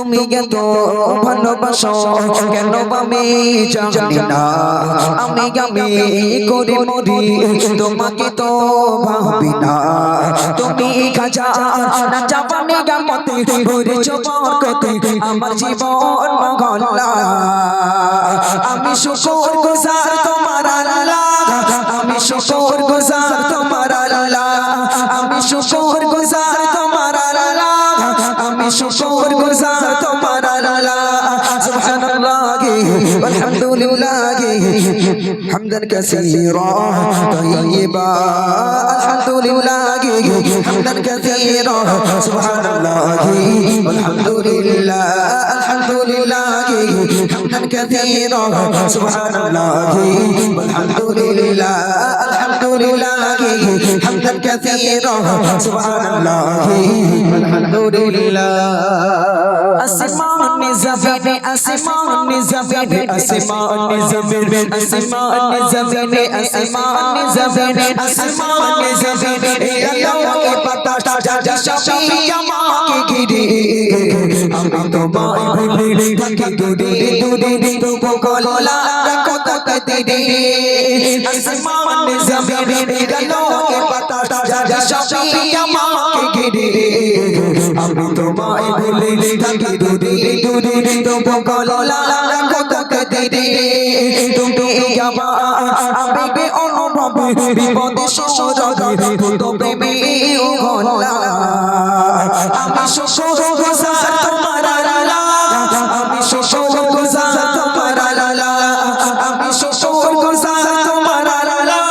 তুমি এত ভালোবাসো, কেন আমি জানি না। আমি আমি করে মরি, তোমাকে তো ভাবি না। তুমি খাজা না জাপানি গামতে করেছ বরকতে আমার জীবন মহল্লা আমি শুকর গুজার حمدا كثيرا طيبا الحمد لله حمدا كثيرا سبحان الله والحمد لله الحمد لله حمدا كثيرا سبحان الله والحمد لله الحمد لله حمدا كثيرا سبحان الله والحمد لله السماء من زفير জমিনে আসমান জমিনে আসমান জমিনে আসমান জমিনে আসমান জমিনে আল্লাহকে পাতা যা সবই আমাকে ঘিরে আমি তো মাই ভুলে থাকি দূরে দূরে তবু গলা কত দিরে আসমান জমিনে আল্লাহকে পাতা যা সবই কত তুমি আমার আবেগে বিপদে সরদে কত প্রেমে গলা আমি শ্বশুর গোসার তোমার আল্লাহ আমি শ্বশুর গোসার তোমার আল্লাহ আমি শ্বশুর গোসার তোমার আল্লাহ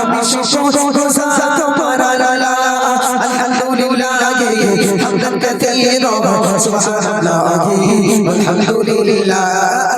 আমি শ্বশুর গোসার তোমার আল্লাহ আলহামদুলিল্লাহ হামদান কাসীরা সুবহানাল্লাহ আলহামদুলিল্লাহ।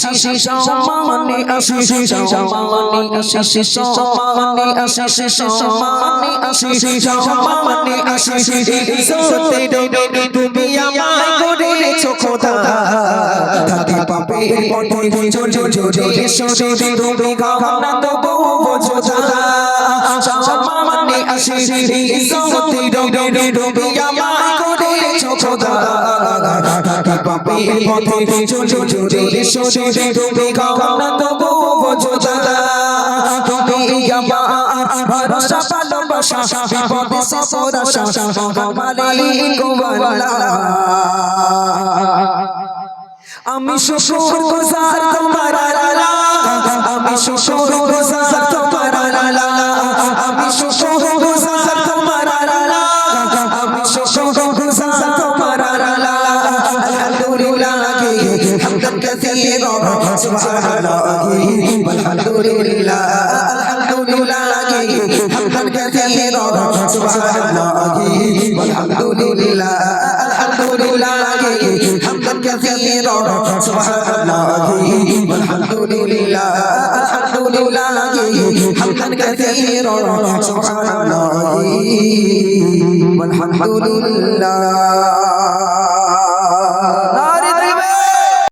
আসিস সম্মানে আসিস সম্মানে আসিস সম্মানে আসিস সম্মানে আসিস সম্মানে আসিস সত্যি ডোডে তুমি আমায় করেছ খোদা থাকে পাপে পথে জোর জোর জোর এসো তুমি গাও তো বহু বোঝো দাদা আসিস সত্যি ডোডে তুমি আমায় করেছ খোদা থাকে পথে জোর জোর জোর তুমি গাও না বোঝো দাদা তুমি আমার ভরসা ভালোবাসা বিপদে সপরাসা মালিক আমি শ্বশুর গুজার তোমার আমি শ্বশুর সুবহানাল্লাহ আলহামদুলিল্লাহ আলহামদুলিল্লাহ হামদান কাসীরা সুবহানাল্লাহ আলহামদুলিল্লাহ আলহামদুলিল্লাহ হামদান কাসীরা সুবহানাল্লাহ আলহামদুলিল্লাহ আলহামদুলিল্লাহ হামদান কাসীরা সুবহানাল্লাহ আলহামদুলিল্লাহ